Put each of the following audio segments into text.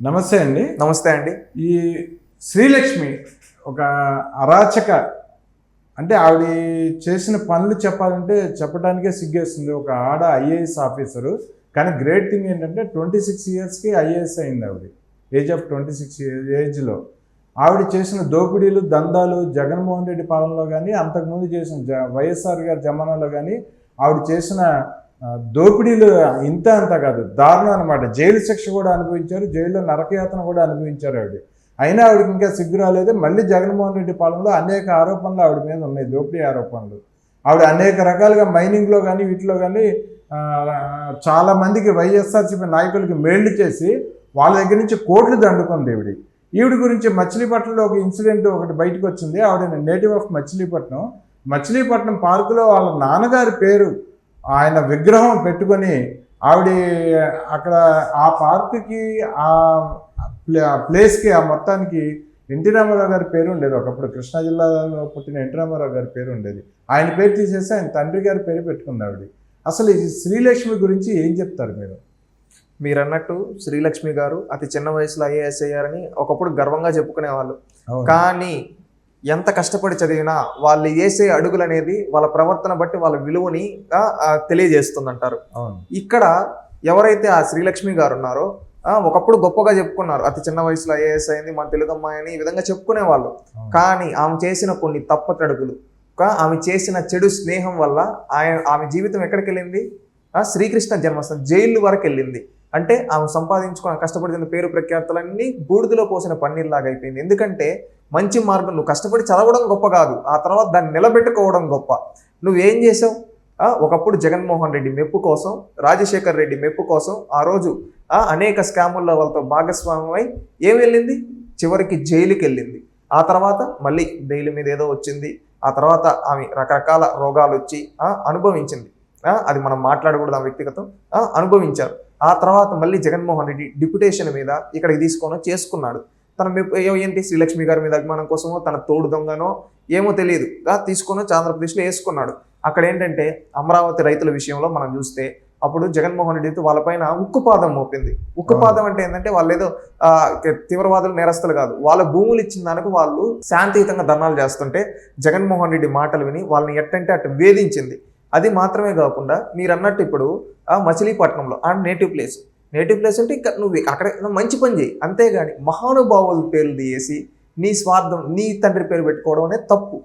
నమస్తే అండి. నమస్తే అండి. ఈ శ్రీలక్ష్మి ఒక అరాచక అంటే ఆవిడ చేసిన పనులు చెప్పాలంటే చెప్పడానికే సిగ్గేస్తుంది. ఒక ఆడ ఐఏఎస్ ఆఫీసరు. కానీ గ్రేట్ థింగ్ ఏంటంటే ట్వంటీ సిక్స్ ఇయర్స్కి ఐఏఎస్ అయింది ఆవిడ. ఏజ్ ఆఫ్ ట్వంటీ సిక్స్ ఏజ్లో. ఆవిడ చేసిన దోపిడీలు దందాలు జగన్మోహన్ రెడ్డి పాలనలో కానీ అంతకుముందు చేసిన జ వైఎస్ఆర్ గారి జమానాలో కానీ ఆవిడ చేసిన దోపిడీలు ఇంత అంత కాదు. దారుణం అనమాట జైలు శిక్ష కూడా అనుభవించారు జైల్లో నరకయాతన కూడా అనుభవించారు ఆవిడ. అయినా ఆవిడకి ఇంకా సిగ్గు రాలేదు. మళ్ళీ జగన్మోహన్ రెడ్డి పాలనలో అనేక ఆరోపణలు ఆవిడ మీద ఉన్నాయి దోపిడీ ఆరోపణలు. ఆవిడ అనేక రకాలుగా మైనింగ్లో కానీ వీటిలో కానీ చాలామందికి చాలా మందికి వైఎస్ఆర్సీపీ నాయకులకి మేళ్ళు చేసి వాళ్ళ దగ్గర నుంచి కోట్లు దండుకుంది ఈవిడి. ఈవిడ గురించి మచిలీపట్నంలో ఒక ఇన్సిడెంట్ ఒకటి బయటకు వచ్చింది ఆవిడ నేటివ్ ఆఫ్ మచిలీపట్నం. మచిలీపట్నం పార్కులో వాళ్ళ నాన్నగారి పేరు ఆయన విగ్రహం పెట్టుకొని ఆవిడ అక్కడ ఆ పార్కుకి ఆ ప్లే- ఆ ప్లేస్కి ఆ మొత్తానికి ఎన్టీ రామారావు గారి పేరు ఉండేది. ఒకప్పుడు కృష్ణా జిల్లాలో పుట్టిన ఎన్టీ రామారావు గారి పేరు ఉండేది. ఆయన పేరు తీసేసి ఆయన తండ్రి గారి పేరు పెట్టుకుంది ఆవిడ. అసలు ఈ శ్రీలక్ష్మి గురించి ఏం చెప్తారు మీరు? మీరు అన్నట్టు శ్రీలక్ష్మి గారు అతి చిన్న వయసులో ఐఏఎస్ అయ్యారని ఒకప్పుడు గర్వంగా చెప్పుకునేవాళ్ళు. కానీ ఎంత కష్టపడి చదివినా వాళ్ళు వేసే అడుగులు అనేది వాళ్ళ ప్రవర్తన బట్టి వాళ్ళ విలువని తెలియజేస్తుందంటారు. ఇక్కడ ఎవరైతే ఆ శ్రీలక్ష్మి గారు ఉన్నారో ఒకప్పుడు గొప్పగా చెప్పుకున్నారు అతి చిన్న వయసులో ఐఏఎస్ అయింది మన తెలుగు అమ్మాయి అని ఈ విధంగా చెప్పుకునేవాళ్ళు. కానీ ఆమె చేసిన కొన్ని తప్పటడుగులు ఆమె చేసిన చెడు స్నేహం వల్ల ఆయన ఆమె జీవితం ఎక్కడికి వెళ్ళింది శ్రీకృష్ణ జన్మస్థానం జైలు వరకు వెళ్ళింది అంటే ఆమె సంపాదించుకున్న కష్టపడిన పేరు ప్రఖ్యాతులన్నీ బూడిదలో పోసిన పన్నీర్లాగా అయిపోయింది. ఎందుకంటే మంచి మార్గం. నువ్వు కష్టపడి చదవడం గొప్ప కాదు. ఆ తర్వాత దాన్ని నిలబెట్టుకోవడం గొప్ప. నువ్వేం చేసావు? ఒకప్పుడు జగన్మోహన్ రెడ్డి మెప్పు కోసం రాజశేఖర్ రెడ్డి మెప్పు కోసం ఆ రోజు అనేక స్కాముల్లో వాళ్ళతో భాగస్వామ్యమై ఏం వెళ్ళింది? చివరికి జైలుకి వెళ్ళింది ఆ తర్వాత మళ్ళీ బెయిల్ మీద ఏదో వచ్చింది. ఆ తర్వాత ఆమె రకరకాల రోగాలు వచ్చి అనుభవించింది. అది మనం మాట్లాడకూడదు ఆ వ్యక్తిగతం. అనుభవించారు. ఆ తర్వాత మళ్ళీ జగన్మోహన్ రెడ్డి డిప్యుటేషన్ మీద ఇక్కడికి తీసుకొని చేసుకున్నాడు. తన ఏంటి? శ్రీలక్ష్మి గారి మీద అభిమానం కోసమో తన తోడు దొంగనో ఏమో తెలియదు. ఆ, తీసుకొని ఆంధ్రప్రదేశ్లో వేసుకున్నాడు. అక్కడ ఏంటంటే అమరావతి రైతుల విషయంలో మనం చూస్తే అప్పుడు జగన్మోహన్ రెడ్డితో వాళ్ళపైన ఉక్కుపాదం మోపింది. ఉక్కుపాదం అంటే ఏంటంటే వాళ్ళు ఏదో ఆ, తీవ్రవాదులు నేరస్తులు కాదు. వాళ్ళ భూములు ఇచ్చిన దానికి వాళ్ళు శాంతియుతంగా ధర్నాలు చేస్తుంటే జగన్మోహన్ రెడ్డి మాటలు విని వాళ్ళని ఎట్టంటే అటు వేధించింది. అది మాత్రమే కాకుండా మీరు అన్నట్టు ఇప్పుడు ఆ మచిలీపట్నంలో ఆ నేటివ్ ప్లేస్. నేటివ్ ప్లేస్ అంటే ఇక్కడ నువ్వు అక్కడ నువ్వు మంచి పని చేయి. అంతేగాని మహానుభావుల పేర్లు తీసేసి నీ స్వార్థం నీ తండ్రి పేరు పెట్టుకోవడం అనేది తప్పు.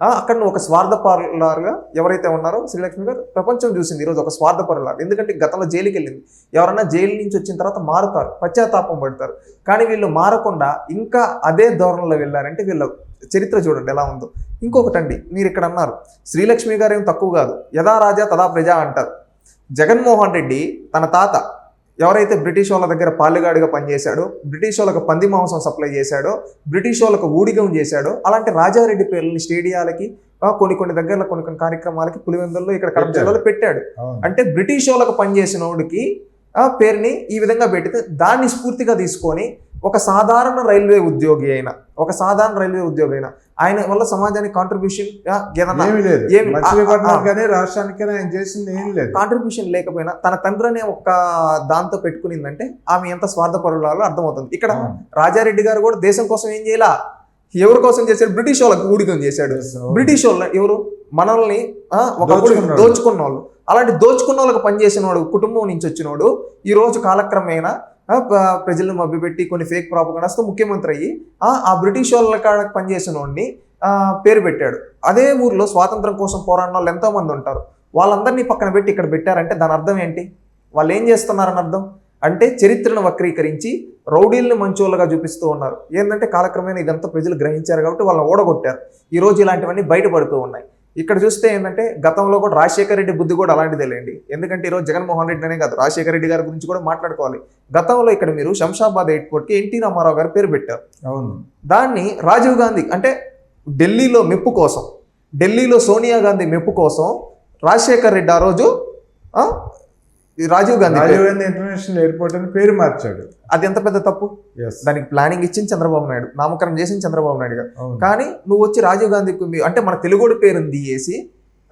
అక్కడ నువ్వు ఒక స్వార్థపరులారుగా ఎవరైతే ఉన్నారో శ్రీలక్ష్మి గారు ప్రపంచం చూసింది. ఈరోజు ఒక స్వార్థపరులారు. ఎందుకంటే గతంలో జైలుకి వెళ్ళింది. ఎవరన్నా జైలు నుంచి వచ్చిన తర్వాత మారుతారు పశ్చాత్తాపం పడతారు. కానీ వీళ్ళు మారకుండా ఇంకా అదే ధోరణిలో వెళ్ళారంటే వీళ్ళ చరిత్ర చూడండి ఎలా ఉందో. ఇంకొకటండి మీరు ఇక్కడ అన్నారు శ్రీలక్ష్మి గారు ఏం తక్కువ కాదు. యథా రాజా తదా ప్రజా అంటారు. జగన్మోహన్ రెడ్డి తన తాత ఎవరైతే బ్రిటిష్ వాళ్ళ దగ్గర పాలుగాడిగా పనిచేశాడో బ్రిటిష్ వాళ్ళకు పంది మాంసం సప్లై చేశాడో బ్రిటిష్ వాళ్ళకు ఊడిగం చేశాడో అలాంటి రాజారెడ్డి పేర్లని స్టేడియాలకి కొన్ని కొన్ని దగ్గరలో కొన్ని కొన్ని కార్యక్రమాలకి పులివెందుల్లో ఇక్కడ కడప. జిల్లాలో పెట్టాడు అంటే బ్రిటిష్ వాళ్ళకు పనిచేసిన వాడికి ఆ పేరుని ఈ విధంగా పెడితే దాన్ని స్ఫూర్తిగా తీసుకొని ఒక సాధారణ రైల్వే ఉద్యోగి అయిన ఒక సాధారణ రైల్వే ఉద్యోగి అయిన ఆయన వల్ల సమాజానికి కాంట్రిబ్యూషన్ ఏమీ లేదు. రాష్ట్రానికి ఆయన చేసింది ఏం లేదు. కాంట్రిబ్యూషన్ లేకపోయినా తన తండ్రి అనే ఒక దాంతో పెట్టుకునిందంటే ఆమె ఎంత స్వార్థపరులాలో అర్థమవుతుంది. ఇక్కడ. రాజారెడ్డి గారు కూడా దేశం కోసం ఏం చేయాల? ఎవరి కోసం చేశాడు? బ్రిటిష్ వాళ్ళకి ఊడికం చేశాడు. బ్రిటిష్ వాళ్ళు ఎవరు? మనల్ని ఒకప్పుడు. దోచుకున్న వాళ్ళు అలాంటి దోచుకున్న వాళ్ళకి పనిచేసిన వాడు కుటుంబం నుంచి వచ్చినోడు ఈ రోజు కాలక్రమేణా ప్రజలను మభ్యపెట్టి కొన్ని ఫేక్ ప్రాపగాండాస్తో ముఖ్యమంత్రి అయ్యి ఆ, బ్రిటిష్ వాళ్ళ కాడ పనిచేసిన వాడిని పేరు పెట్టాడు. అదే ఊర్లో స్వాతంత్రం కోసం పోరాడిన వాళ్ళు ఎంతోమంది ఉంటారు. వాళ్ళందరినీ పక్కన పెట్టి ఇక్కడ పెట్టారంటే దాని అర్థం ఏంటి? వాళ్ళు ఏం చేస్తున్నారని అర్థం? అంటే చరిత్రను వక్రీకరించి రౌడీల్ని మంచోళ్ళగా చూపిస్తూ ఉన్నారు. ఏంటంటే కాలక్రమేణా ఇదంతా ప్రజలు గ్రహించారు కాబట్టి వాళ్ళని ఓడగొట్టారు. ఈరోజు ఇలాంటివన్నీ బయటపడుతూ ఉన్నాయి. ఇక్కడ చూస్తే ఏంటంటే గతంలో కూడా రాజశేఖర రెడ్డి బుద్ధి కూడా అలాంటిదే లేండి. ఎందుకంటే ఈరోజు జగన్మోహన్ రెడ్డి అనే కాదు రాజశేఖర రెడ్డి గారి గురించి కూడా మాట్లాడుకోవాలి. గతంలో ఇక్కడ మీరు శంషాబాద్ ఎయిర్పోర్ట్కి ఎన్టీ రామారావు గారి పేరు పెట్టారు. అవును. దాన్ని రాజీవ్ గాంధీ అంటే ఢిల్లీలో మెప్పు కోసం ఢిల్లీలో సోనియా గాంధీ మెప్పు కోసం రాజశేఖర్ రెడ్డి ఆ రోజు రాజీవ్ గాంధీ పేరు. రాజీవ్ గాంధీ ఇంటర్నేషనల్ ఎయిర్పోర్ట్ అని పేరు మార్చాడు. అది ఎంత పెద్ద తప్పు? దానికి ప్లానింగ్ ఇచ్చింది చంద్రబాబు నాయుడు నామకరణం చేసింది చంద్రబాబు నాయుడు గారు. కానీ నువ్వు వచ్చి రాజీవ్ గాంధీకి అంటే మన తెలుగుడి పేరుని తీయేసి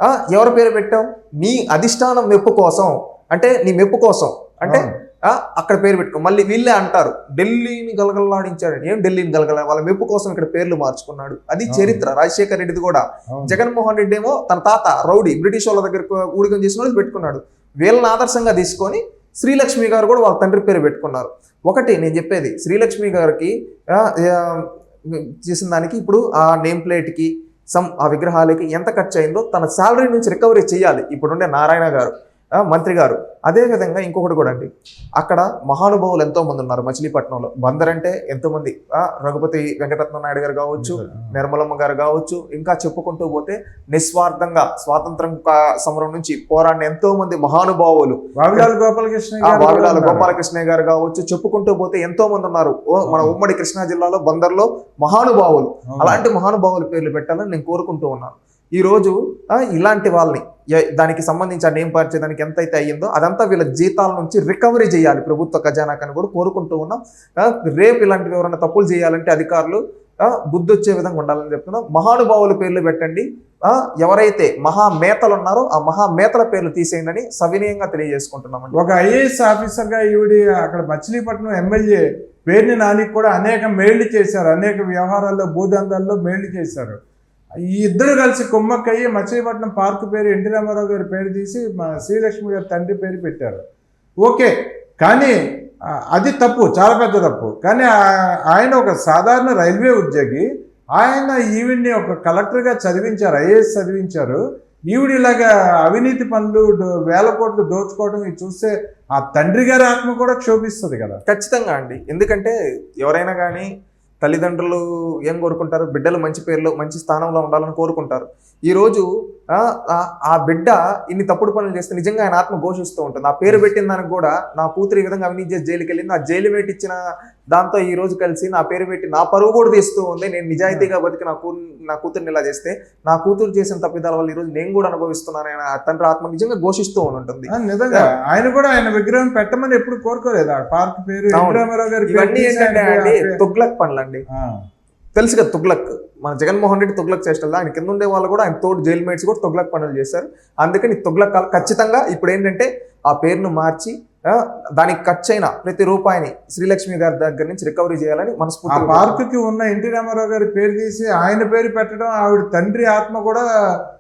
ఆ, ఎవరి పేరు పెట్టావు? నీ అధిష్టానం మెప్పు కోసం అంటే నీ మెప్పు కోసం అంటే అక్కడ పేరు పెట్టుకో. మళ్ళీ వీళ్ళే అంటారు ఢిల్లీని గలగలలాడించాడు. ఏం ఢిల్లీని గలగల వాళ్ళ మెప్పు కోసం ఇక్కడ పేర్లు మార్చుకున్నాడు. అది చరిత్ర రాజశేఖర్ రెడ్డిది కూడా. జగన్మోహన్ రెడ్డి ఏమో తన తాత రౌడీ బ్రిటిష్ వాళ్ళ దగ్గర ఊడికం చేసిన వాళ్ళు పెట్టుకున్నాడు. వీళ్ళని ఆదర్శంగా తీసుకొని శ్రీలక్ష్మి గారు కూడా వాళ్ళ తండ్రి పేరు పెట్టుకున్నారు. ఒకటి నేను చెప్పేది శ్రీలక్ష్మి గారికి చేసిన దానికి ఇప్పుడు ఆ నేమ్ ప్లేట్కి సమ్ ఆ విగ్రహాలకి ఎంత ఖర్చు అయిందో తన శాలరీ నుంచి రికవరీ చేయాలి. ఇప్పుడుండే నారాయణ గారు. మంత్రి గారు. అదే విధంగా ఇంకొకటి కూడా అండి. అక్కడ మహానుభావులు ఎంతో మంది ఉన్నారు మచిలీపట్నంలో. బందర్ అంటే ఎంతో మంది. ఆ, రఘుపతి వెంకటరత్న నాయుడు గారు కావచ్చు నిర్మలమ్మ గారు కావచ్చు ఇంకా చెప్పుకుంటూ పోతే నిస్వార్థంగా స్వాతంత్రం సమరం నుంచి పోరాడిన ఎంతో మంది మహానుభావులు. వావిలాల్ గోపాలకృష్ణ వావిలాల. గోపాలకృష్ణ గారు కావచ్చు చెప్పుకుంటూ పోతే ఎంతో మంది ఉన్నారు. మన ఉమ్మడి కృష్ణా జిల్లాలో బందర్లో మహానుభావులు. అలాంటి మహానుభావుల పేర్లు పెట్టాలని నేను కోరుకుంటూ ఉన్నాను. ఈ రోజు ఇలాంటి వాళ్ళని దానికి సంబంధించి ఆ నేమ్ పరిచేదానికి ఎంత అయితే అయ్యిందో అదంతా వీళ్ళ జీతాల నుంచి రికవరీ చేయాలి. ప్రభుత్వ ఖజానాకని కూడా కోరుకుంటూ ఉన్నాం. రేపు ఇలాంటివి ఎవరైనా తప్పులు చేయాలంటే అధికారులు బుద్ధి వచ్చే విధంగా ఉండాలని చెప్తున్నాం. మహానుభావుల పేర్లు పెట్టండి. ఎవరైతే మహామేతలు ఉన్నారో ఆ మహామేతల పేర్లు తీసేయండి సవినయంగా తెలియజేసుకుంటున్నామండి. ఒక ఐఏఎస్ ఆఫీసర్గా ఈవిడి అక్కడ మచిలీపట్నం ఎమ్మెల్యే పేరుని నానికి కూడా అనేక మేళ్ళు చేశారు. అనేక వ్యవహారాల్లో భూదందాల్లో మేళ్ళు చేశారు. ఈ ఇద్దరు కలిసి కుమ్మక్కయ్యి మచిలీపట్నం పార్క్ పేరు ఎన్టీ రామారావు గారి పేరు తీసి మా శ్రీలక్ష్మి గారి తండ్రి పేరు పెట్టారు. ఓకే కానీ అది తప్పు చాలా పెద్ద తప్పు. కానీ ఆయన ఒక సాధారణ రైల్వే ఉద్యోగి ఆయన ఈవిడ్ని ఒక కలెక్టర్గా చదివించారు ఐఏఎస్ చదివించారు. ఈవిడ ఇలాగా అవినీతి పనులు వేల కోట్లు దోచుకోవడం ఇది చూస్తే ఆ తండ్రి గారి ఆత్మ కూడా క్షోభిస్తుంది కదా. ఖచ్చితంగా అండి. ఎందుకంటే ఎవరైనా కానీ తల్లిదండ్రులు ఏం కోరుకుంటారు? బిడ్డలు మంచి పేర్లు మంచి స్థానంలో ఉండాలని కోరుకుంటారు. ఈరోజు ఆ, బిడ్డ ఇన్ని తప్పుడు పనులు చేస్తే నిజంగా ఆయన ఆత్మ ఘోషిస్తూ ఉంటుంది. ఆ పేరు పెట్టిన దానికి కూడా నా కూతురు ఈ విధంగా అవినీతి చేసి జైలుకి వెళ్ళింది. ఆ జైలు పెట్టించిన దాంతో ఈ రోజు కలిసి నా పేరు పెట్టి నా పరువు కూడా తీస్తూ ఉంది. నేను నిజాయితీగా బతికి నా కూ నా కూతుర్ని ఇలా చేస్తే నా కూతురు చేసిన తప్పిదాల వల్ల ఈ రోజు నేను కూడా అనుభవిస్తున్నాను ఆయన తండ్రి ఆత్మ నిజంగా ఘోషిస్తూ ఉంటుంది నిజంగా. ఆయన కూడా ఆయన విగ్రహం పెట్టమని ఎప్పుడు కోరుకోలేదు. ఆ పార్క్ పేరు ఇవన్నీ ఏంటంటే అండి తుగ్లక్ పనులండి. తెలుసు కదా తుగ్లక్? మన జగన్మోహన్ రెడ్డి తుగ్లక్ చేష్టలు ఆయన కింద ఉండే వాళ్ళు కూడా ఆయన తోడు జైలు మేట్స్ కూడా తుగ్లక్ పనులు చేశారు అందుకని తుగ్లక్ ఖచ్చితంగా ఇప్పుడు ఏంటంటే ఆ పేరును మార్చి దానికి ఖర్చు అయిన ప్రతి రూపాయిని శ్రీలక్ష్మి గారి దగ్గర నుంచి రికవరీ చేయాలని ఆ మనస్ఫూర్తిగా పార్క్కి ఉన్న ఎన్టీ రామారావు గారి పేరు తీసి ఆయన పేరు పెట్టడం ఆవిడ తండ్రి ఆత్మ కూడా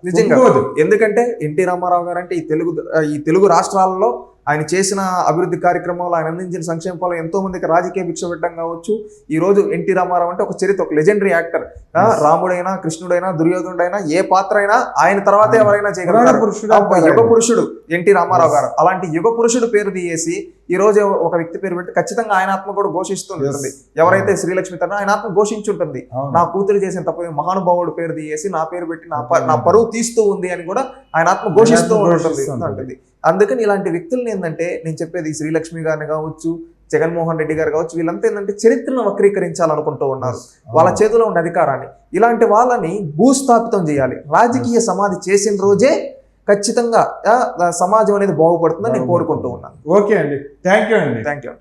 నిజంగా. ఎందుకంటే ఎన్టీ రామారావు గారు అంటే ఈ తెలుగు ఈ తెలుగు రాష్ట్రాలలో ఆయన చేసిన అభివృద్ధి కార్యక్రమాలు ఆయన అందించిన సంక్షేమ ఫలం ఎంతో మందికి రాజకీయ భిక్ష పెట్టడం కావచ్చు. ఈ రోజు ఎన్టీ రామారావు అంటే ఒక చరిత్ర ఒక లెజెండరీ యాక్టర్ రాముడైనా కృష్ణుడైనా దుర్యోధనుడైనా ఏ పాత్ర అయినా ఆయన తర్వాతే ఎవరైనా పురాణ చేయగలరు యుగ. పురుషుడు ఎన్టీ రామారావు గారు. అలాంటి యుగ పురుషుడు పేరు తీయేసి ఈ రోజు ఒక వ్యక్తి పేరు పెట్టి ఖచ్చితంగా ఆయన ఆత్మ కూడా ఘోషిస్తుంటుంది. ఎవరైతే శ్రీలక్ష్మి తన ఆయన ఆత్మ ఘోషించుంటుంది. నా కూతురు చేసిన తప్పు మహానుభావుడు పేరు తీయేసి నా పేరు పెట్టి నా నా పరువు తీస్తూ ఉంది అని కూడా ఆయన ఆత్మ ఘోషిస్తూ ఉంటుంది. అందుకని ఇలాంటి వ్యక్తులను ఏంటంటే నేను చెప్పేది శ్రీలక్ష్మి గారిని కావచ్చు జగన్మోహన్ రెడ్డి గారు కావచ్చు వీళ్ళంతా ఏంటంటే చరిత్రను వక్రీకరించాలనుకుంటూ ఉన్నారు. వాళ్ళ చేతిలో ఉన్న అధికారాన్ని. ఇలాంటి వాళ్ళని భూస్థాపితం చేయాలి. రాజకీయ సమాధి చేసిన రోజే ఖచ్చితంగా ఆ, సమాజం అనేది బాగుపడుతుందని నేను కోరుకుంటూ ఉన్నాను. ఓకే అండి. థ్యాంక్ యూ అండి. Thank you